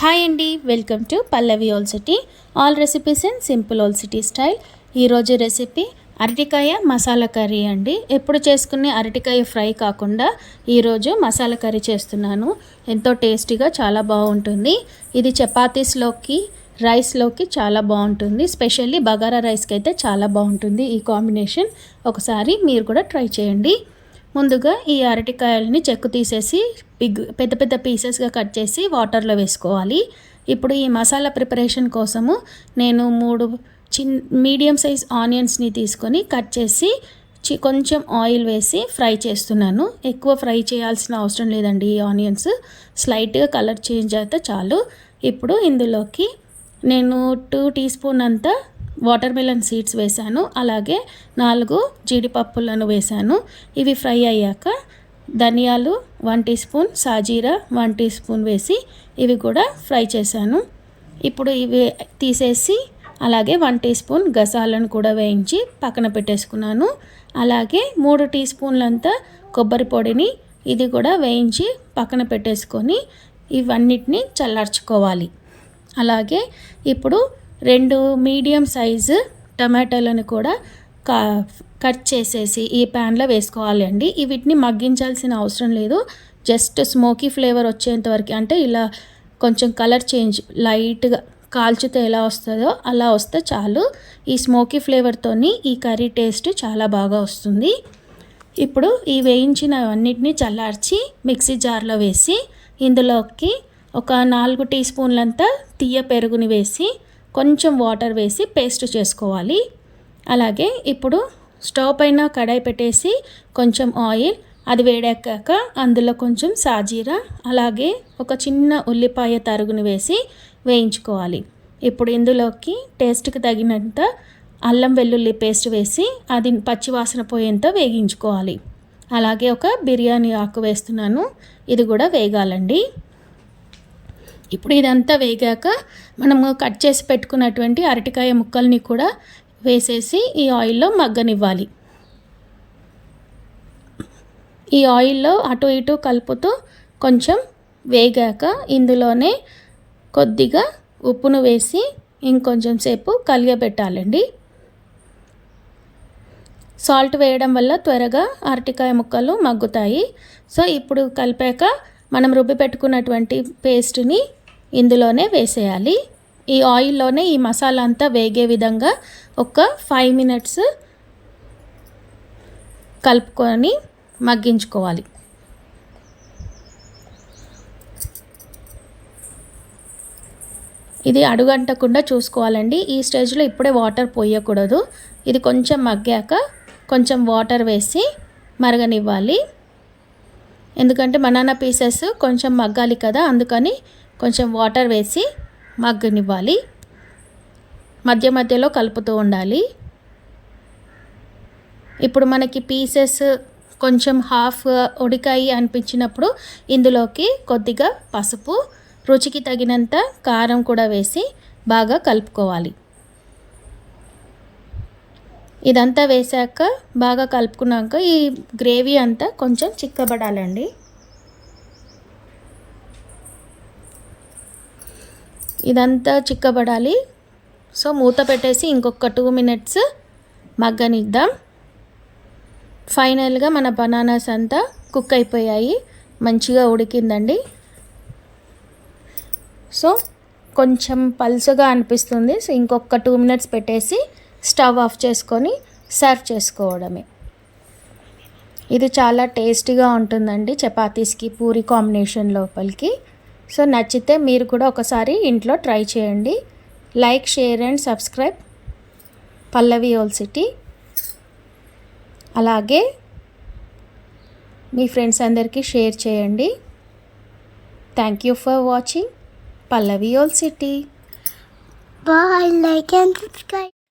Hi అండి welcome to Pallavi old city. All recipes in simple old city style. ఈరోజు recipe అరటికాయ masala curry అండి. ఎప్పుడు చేసుకునే అరటికాయ ఫ్రై కాకుండా ఈరోజు మసాలా కర్రీ చేస్తున్నాను. ఎంతో టేస్టీగా చాలా బాగుంటుంది. ఇది చపాతీస్లోకి రైస్లోకి చాలా బాగుంటుంది. స్పెషల్లీ బగారా రైస్కి అయితే చాలా బాగుంటుంది ఈ కాంబినేషన్. ఒకసారి మీరు కూడా ట్రై చేయండి. ముందుగా ఈ అరటికాయలని చెక్కు తీసేసి బిగ్ పెద్ద పెద్ద పీసెస్గా కట్ చేసి వాటర్లో వేసుకోవాలి. ఇప్పుడు ఈ మసాలా ప్రిపరేషన్ కోసము నేను మూడు చిన్ మీడియం సైజ్ ఆనియన్స్ని తీసుకొని కట్ చేసి చి కొంచెం ఆయిల్ వేసి ఫ్రై చేస్తున్నాను. ఎక్కువ ఫ్రై చేయాల్సిన అవసరం లేదండి ఈ ఆనియన్స్ స్లైట్గా కలర్ చేంజ్ అయితే చాలు. ఇప్పుడు ఇందులోకి నేను టూ టీ స్పూన్ అంతా వాటర్ మిలన్ సీడ్స్ వేశాను. అలాగే నాలుగు జీడిపప్పులను వేశాను. ఇవి ఫ్రై అయ్యాక ధనియాలు వన్ టీ స్పూన్ సాజీరా వన్ టీ స్పూన్ వేసి ఇవి కూడా ఫ్రై చేశాను. ఇప్పుడు ఇవి తీసేసి అలాగే వన్ టీ స్పూన్ గసాలను కూడా వేయించి పక్కన పెట్టేసుకున్నాను. అలాగే మూడు టీ స్పూన్లంతా కొబ్బరి పొడిని ఇది కూడా వేయించి పక్కన పెట్టేసుకొని ఇవన్నిటిని చల్లార్చుకోవాలి. అలాగే ఇప్పుడు రెండు మీడియం సైజు టమాటాలను కూడా కా కట్ చేసేసి ఈ ప్యాన్లో వేసుకోవాలి అండి. వీటిని మగ్గించాల్సిన అవసరం లేదు. జస్ట్ స్మోకీ ఫ్లేవర్ వచ్చేంత వరకు అంటే ఇలా కొంచెం కలర్ చేంజ్ లైట్గా కాల్చితే ఎలా వస్తుందో అలా వస్తే చాలు. ఈ స్మోకీ ఫ్లేవర్తోని ఈ కర్రీ టేస్ట్ చాలా బాగా వస్తుంది. ఇప్పుడు ఈ వేయించిన అన్నిటిని చల్లార్చి మిక్సీ జార్లో వేసి ఇందులోకి ఒక నాలుగు టీ స్పూన్లంతా తీయ పెరుగుని వేసి కొంచెం వాటర్ వేసి పేస్ట్ చేసుకోవాలి. అలాగే ఇప్పుడు స్టవ్ పైన కడాయి పెట్టేసి కొంచెం ఆయిల్ అది వేడెక్కాక అందులో కొంచెం సాజీరా అలాగే ఒక చిన్న ఉల్లిపాయ తరుగుని వేసి వేయించుకోవాలి. ఇప్పుడు ఇందులోకి టేస్ట్కి తగినంత అల్లం వెల్లుల్లి పేస్ట్ వేసి అది పచ్చివాసన పోయేంత వేగించుకోవాలి. అలాగే ఒక బిర్యానీ ఆకు వేస్తున్నాను. ఇది కూడా వేగాలండి. ఇప్పుడు ఇదంతా వేగాక మనము కట్ చేసి పెట్టుకున్నటువంటి అరటికాయ ముక్కల్ని కూడా వేసేసి ఈ ఆయిల్లో మగ్గనివ్వాలి. ఈ ఆయిల్లో అటు ఇటు కలుపుతూ కొంచెం వేగాక ఇందులోనే కొద్దిగా ఉప్పును వేసి ఇంకొంచెం సేపు కలిగబెట్టాలండి. సాల్ట్ వేయడం వల్ల త్వరగా అరటికాయ ముక్కలు మగ్గుతాయి. సో ఇప్పుడు కలిపాక మనం రుబ్బి పెట్టుకున్నటువంటి పేస్ట్ని ఇందులోనే వేసేయాలి. ఈ ఆయిల్లోనే ఈ మసాలా అంతా వేగే విధంగా ఒక ఫైవ్ మినిట్స్ కలుపుకొని మగ్గించుకోవాలి. ఇది అడుగంటకుండా చూసుకోవాలండి. ఈ స్టేజ్లో ఇప్పుడే వాటర్ పోయకూడదు. ఇది కొంచెం మగ్గాక కొంచెం వాటర్ వేసి మరగనివ్వాలి. ఎందుకంటే బనానా పీసెస్ కొంచెం మగ్గాలి కదా అందుకని కొంచెం వాటర్ వేసి మగ్గనివ్వాలి. మధ్య మధ్యలో కలుపుతూ ఉండాలి. ఇప్పుడు మనకి పీసెస్ కొంచెం హాఫ్ ఉడికాయి అనిపించినప్పుడు ఇందులోకి కొద్దిగా పసుపు రుచికి తగినంత కారం కూడా వేసి బాగా కలుపుకోవాలి. ఇదంతా వేసాక బాగా కలుపుకున్నాక ఈ గ్రేవీ అంతా కొంచెం చిక్కబడాలండి. ఇదంతా చిక్కబడాలి. సో మూత పెట్టేసి ఇంకొక టూ మినిట్స్ మగ్గనిద్దాం. ఫైనల్గా మన బనానాస్ అంతా కుక్ అయిపోయాయి. మంచిగా ఉడికిందండి. సో కొంచెం పల్సుగా అనిపిస్తుంది. సో ఇంకొక టూ మినిట్స్ పెట్టేసి స్టవ్ ఆఫ్ చేసుకొని సర్వ్ చేసుకోవడమే. ఇది చాలా టేస్టీగా ఉంటుందండి చపాతీస్కి పూరి కాంబినేషన్ లోపలికి. సో నచ్చితే మీరు కూడా ఒకసారి ఇంట్లో ట్రై చేయండి. Like share and subscribe. Pallavi old city. అలాగే మీ ఫ్రెండ్స్ అందరికీ షేర్ చేయండి. Thank you for watching. Pallavi old city. Bye like and subscribe